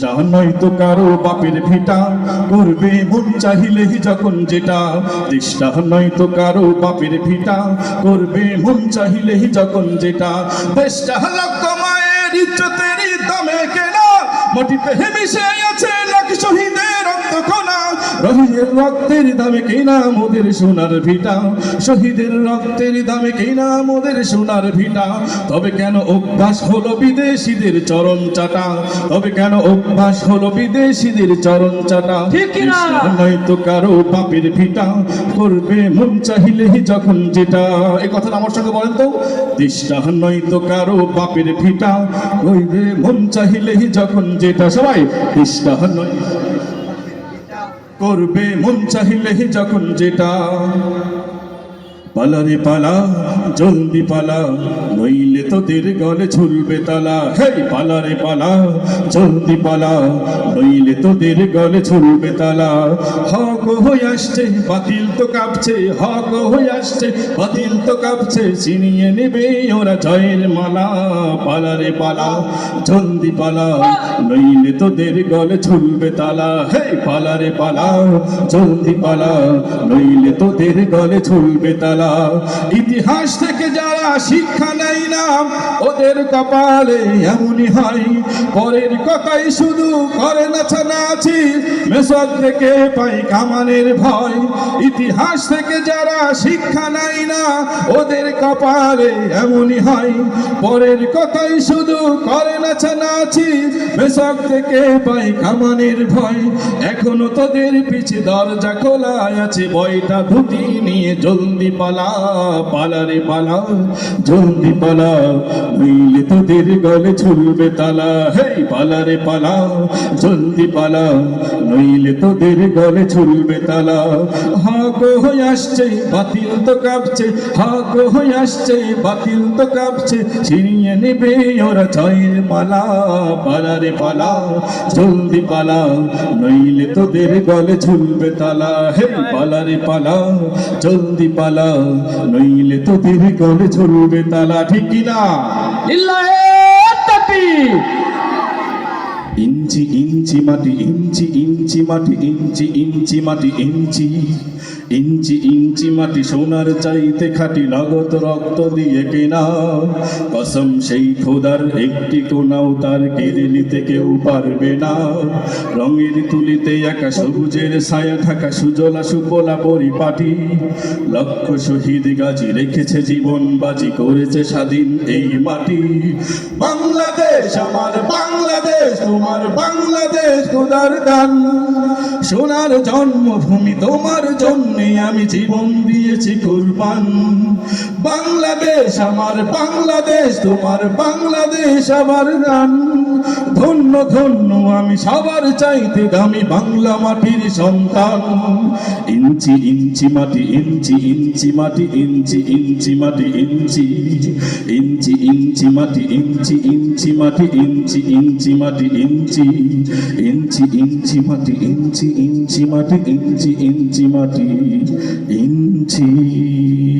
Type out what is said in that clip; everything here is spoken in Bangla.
দেশটা নয়তো কারও বাপের ভিটা। করবে মন চাহিলেই যখন যেটা। দেশটা নয়তো কারও বাপের ভিটা। করবে মন চাহিলেই যখন যেটা। দেশটা লক্ষ মায়ের ইজ্জতের দামে কেনা। মাটিতে মিশে আছে কণা রহিদের রক্তের দামে কেনা মোদের সোনার ভিটা? শহীদের রক্তের দামে কেনা মোদের সোনার ভিটা? তবে কেন অভ্যাস হলো বিদেশিদের চরণ চাটা? তবে কেন অভ্যাস হলো বিদেশিদের চরণ চাটা? নয়তো কারও বাপের ভিটা। করবে মন চাহিলেই যখন যেটা। এই কথাটা আমার সঙ্গে বলেন তো? দেশটা নয়তো কারও বাপের ভিটা। করবে মন চাহিলেই যখন যেটা। সবাই দেশটা নয়। করবে মন চাহিলেই যখন যেটা পালারে পালা জলদি পালা, নইলে তোদের গলে ঝুলবে তালা। হেই পালারে পালা, জলদি পালা, নইলে তোদের গলে ঝুলবে তালা। হক হয়ে আসছে, বাতিল তো কাঁপছে, হক হয়ে আসছে, বাতিল তো কাঁপছে, ছিনিয়ে নেবে ওরা জয়ের মালা। পালারে পালা, জলদি পালা, নইলে তোদের গলে ঝুলবে তালা। হেই পালারে পালা, জলদি পালা, নইলে তোদের গলে ঝুলবে তালা। ইতিহাস থেকে যারা শিক্ষা নেয় না, ওদের কপালে এমনই হয়। পরের কথাই শুধু করে নাচানাচি মেসক থেকে পাই কামানের ভয়। ইতিহাস থেকে যারা শিক্ষা নেয় না, ওদের কপালে এমনই হয়। পরের কথাই শুধু করে নাচানাচি মেসক থেকে পাই কামানের ভয়। এখনও তোদের পিছে দরজা খোলা আছে বয়টা ধুতি নিয়ে জলদি পালা, পালারে পালা জলদি পালা নইলে তোদের গলে ঝুলবে তালা। হেই পালারে পালা জলদি পালা, নইলে তোদের গলে ঝুলবে তালা। হাক হয়ে আসছে, বাতিল তো কাঁপছে। হাক হয়ে আসছে, বাতিল তো কাঁপছে। ছিনিয়ে নেবে ওরা জয়ের মালা। পালারে পালা জলদি পালা, নইলে তোদের গলে ঝুলবে তালা। হে পালারে পালা জলদি পালা, নইলে তোদের গলে ঝুলবে তালা ঠিক কিনা ইঞ্চি ইঞ্চি মাটি ইঞ্চি ইঞ্চি মাটি ইঞ্চি ইঞ্চি মাটি ইঞ্চি। ইঞ্চি ইঞ্চি মাটি সোনার চাইতে খাটি নগদ রক্ত দিয়ে কেনা। কসম সেই খোদার একটি কোনাও তার কেড়ে নিতে কেউ পারবে না। রঙের তুলিতে একা সবুজের ছায়া থাকা সুজলা সুফলা পরিপাটি। লক্ষ শহীদ গাজী রেখেছে জীবন, বাজি করেছে স্বাধীন এই মাটি। বাংলাদেশ আমার বাংলাদেশ, তোমার বাংলাদেশ খোদার দান। সোনার জন্মভূমি তোমার জন্যে আমি জীবন দিয়েছি কুরবান। বাংলাদেশ আমার বাংলাদেশ তোমার বাংলাদেশ আমার গান ধন্য ধন্য, আমি সবার চাইতে দামি বাংলা মাটির সন্তান। ইঞ্চি ইঞ্চি মাটি, ইঞ্চি ইঞ্চি মাটি, ইঞ্চি ইঞ্চি মাটি, ইঞ্চি। ইঞ্চি ইঞ্চি মাটি, ইঞ্চি ইঞ্চি মাটি, ইঞ্চি ইঞ্চি মাটি, ইঞ্চি। ইঞ্চি ইঞ্চি মাটি, ইঞ্চি ইঞ্চি মাটি, ইঞ্চি ইঞ্চি মাটি। ইঞ্চি।